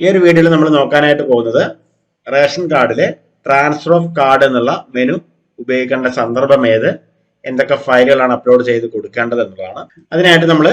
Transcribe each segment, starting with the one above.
ഈ ഒരു വീഡിയോയിൽ നമ്മൾ നോക്കാനായിട്ട് പോകുന്നത് റേഷൻ കാർഡിലെ ട്രാൻസ്ഫർ ഓഫ് കാർഡ് എന്നുള്ള മെനു ഉപയോഗിക്കേണ്ട സന്ദർഭം ഏത് എന്തൊക്കെ ഫയലുകളാണ് അപ്ലോഡ് ചെയ്ത് കൊടുക്കേണ്ടത് എന്നുള്ളതാണ്. അതിനായിട്ട് നമ്മൾ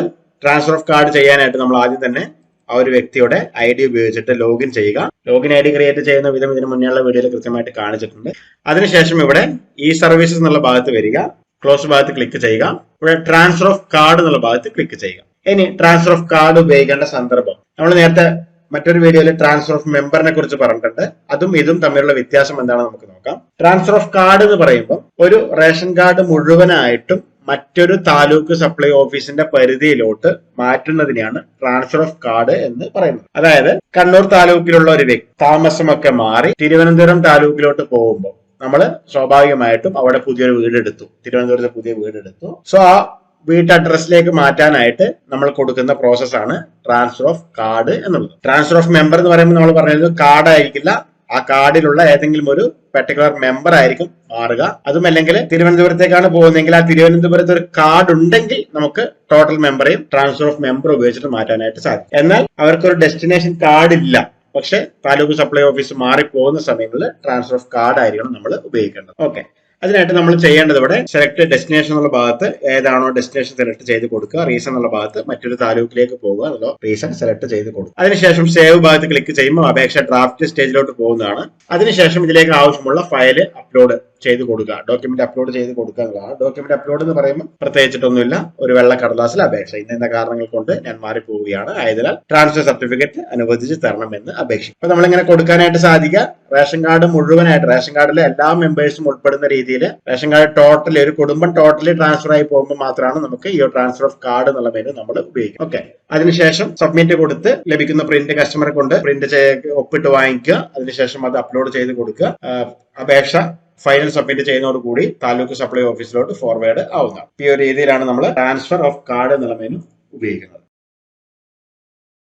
ട്രാൻസ്ഫർ ഓഫ് കാർഡ് ചെയ്യാനായിട്ട് നമ്മൾ ആദ്യം തന്നെ ആ ഒരു വ്യക്തിയുടെ ഐ ഡി ഉപയോഗിച്ചിട്ട് ലോഗിൻ ചെയ്യുക. ലോഗിൻ ഐ ഡി ക്രിയേറ്റ് ചെയ്യുന്ന വിധം ഇതിന് മുന്നേയുള്ള വീഡിയോയിൽ കൃത്യമായിട്ട് കാണിച്ചിട്ടുണ്ട്. അതിനുശേഷം ഇവിടെ ഈ സർവീസസ് എന്നുള്ള ഭാഗത്ത് വരിക. ക്ലോസ് ഭാഗത്ത് ക്ലിക്ക് ചെയ്യുക. ഇവിടെ ട്രാൻസ്ഫർ ഓഫ് കാർഡ് എന്നുള്ള ഭാഗത്ത് ക്ലിക്ക് ചെയ്യുക. ഇനി ട്രാൻസ്ഫർ ഓഫ് കാർഡ് ഉപയോഗിക്കേണ്ട സന്ദർഭം. നമ്മൾ നേരത്തെ മറ്റൊരു വീഡിയോയിൽ ട്രാൻസ്ഫർ ഓഫ് മെമ്പറിനെ കുറിച്ച് പറഞ്ഞിട്ടുണ്ട്. അതും ഇതും തമ്മിലുള്ള വ്യത്യാസം എന്താണെന്ന് നമുക്ക് നോക്കാം. ട്രാൻസ്ഫർ ഓഫ് കാർഡ് എന്ന് പറയുമ്പോൾ ഒരു റേഷൻ കാർഡ് മുഴുവനായിട്ടും മറ്റൊരു താലൂക്ക് സപ്ലൈ ഓഫീസിന്റെ പരിധിയിലോട്ട് മാറ്റുന്നതിനെയാണ് ട്രാൻസ്ഫർ ഓഫ് കാർഡ് എന്ന് പറയുന്നത്. അതായത് കണ്ണൂർ താലൂക്കിലുള്ള ഒരു വ്യക്തി താമസമൊക്കെ മാറി തിരുവനന്തപുരം താലൂക്കിലോട്ട് പോകുമ്പോൾ നമ്മൾ സ്വാഭാവികമായിട്ടും അവിടെ പുതിയൊരു വീടെടുത്തു. തിരുവനന്തപുരത്ത് പുതിയ വീടെടുത്തു. സോ ആ വീട്ട് അഡ്രസ്സിലേക്ക് മാറ്റാനായിട്ട് നമ്മൾ കൊടുക്കുന്ന പ്രോസസ്സാണ് ട്രാൻസ്ഫർ ഓഫ് കാർഡ് എന്നുള്ളത്. ട്രാൻസ്ഫർ ഓഫ് മെമ്പർ എന്ന് പറയുമ്പോൾ നമ്മൾ പറയുന്നത് കാർഡ് ആയിരിക്കില്ല. ആ കാർഡിലുള്ള ഏതെങ്കിലും ഒരു പെർട്ടിക്കുലർ മെമ്പർ ആയിരിക്കും മാറുക. അതുമല്ലെങ്കിൽ തിരുവനന്തപുരത്തേക്കാണ് പോകുന്നതെങ്കിൽ ആ തിരുവനന്തപുരത്ത് ഒരു കാർഡ് ഉണ്ടെങ്കിൽ നമുക്ക് ടോട്ടൽ മെമ്പറേയും ട്രാൻസ്ഫർ ഓഫ് മെമ്പർ ഉപയോഗിച്ചിട്ട് മാറ്റാനായിട്ട് സാധിക്കും. എന്നാൽ അവർക്കൊരു ഡെസ്റ്റിനേഷൻ കാർഡ് ഇല്ല. പക്ഷെ താലൂക്ക് സപ്ലൈ ഓഫീസ് മാറി പോകുന്ന സമയങ്ങളിൽ ട്രാൻസ്ഫർ ഓഫ് കാർഡ് ആയിരിക്കണം നമ്മൾ ഉപയോഗിക്കേണ്ടത്. ഓക്കെ അതിനായിട്ട് നമ്മൾ ചെയ്യേണ്ടത് ഇവിടെ സെലക്ട് ഡെസ്റ്റിനേഷൻ എന്നുള്ള ഭാഗത്ത് ഏതാണോ ഡെസ്റ്റിനേഷൻ സെലക്ട് ചെയ്ത് കൊടുക്കുക റീസൺ എന്നുള്ള ഭാഗത്ത് മറ്റൊരു താലൂക്കിലേക്ക് പോകുക എന്നുള്ള റീസൺ സെലക്ട് ചെയ്ത് കൊടുക്കുക. അതിനുശേഷം സേവ് ഭാഗത്ത് ക്ലിക്ക് ചെയ്യുമ്പോൾ അപേക്ഷ ഡ്രാഫ്റ്റ് സ്റ്റേജിലോട്ട് പോകുന്നതാണ്. അതിനുശേഷം ഇതിലേക്ക് ആവശ്യമുള്ള ഫയൽ അപ്ലോഡ് ചെയ്ത് കൊടുക്കുക. ഡോക്യുമെന്റ് അപ്ലോഡ് ചെയ്ത് കൊടുക്കുക എന്നുള്ളതാണ്. ഡോക്യുമെന്റ് അപ്ലോഡ് എന്ന് പറയുമ്പോൾ പ്രത്യേകിച്ചിട്ടൊന്നുമില്ല. ഒരു വെള്ള കടലാസിൽ അപേക്ഷ. ഇന്ന കാരണങ്ങൾ കൊണ്ട് ഞാൻ മാറിപ്പോവുകയാണ്. ആയതിനാൽ ട്രാൻസ്ഫർ സർട്ടിഫിക്കറ്റ് അനുവദിച്ച് തരണമെന്ന് അപേക്ഷിക്കും അപ്പൊ നമ്മളിങ്ങനെ കൊടുക്കാനായിട്ട് സാധിക്കുക. റേഷൻ കാർഡ് മുഴുവനായിട്ട് റേഷൻ കാർഡിലെ എല്ലാ മെമ്പേഴ്സും ഉൾപ്പെടുന്ന രീതിയിൽ റേഷൻ കാർഡ് ടോട്ടലി ഒരു കുടുംബം ടോട്ടലി ട്രാൻസ്ഫർ ആയി പോകുമ്പോൾ മാത്രമാണ് നമുക്ക് ഈ ട്രാൻസ്ഫർ ഓഫ് കാർഡ് എന്നുള്ള മെനു നമ്മൾ ഉപയോഗിക്കും ഓക്കെ അതിനുശേഷം സബ്മിറ്റ് കൊടുത്ത് ലഭിക്കുന്ന പ്രിന്റ് കസ്റ്റമറെ കൊണ്ട് പ്രിന്റ് ഒപ്പിട്ട് വാങ്ങിക്കുക. അതിനുശേഷം അത് അപ്ലോഡ് ചെയ്ത് കൊടുക്കുക. അപേക്ഷ ഫൈനൽ സബ്മിറ്റ് ചെയ്യുന്നതോടുകൂടി താലൂക്ക് സപ്ലൈ ഓഫീസിലോട്ട് ഫോർവേഡ് ആവുന്നതാണ്. ഈ ഒരു രീതിയിലാണ് നമ്മൾ ട്രാൻസ്ഫർ ഓഫ് കാർഡ് എന്നുള്ള മെനു ഉപയോഗിക്കുന്നത്.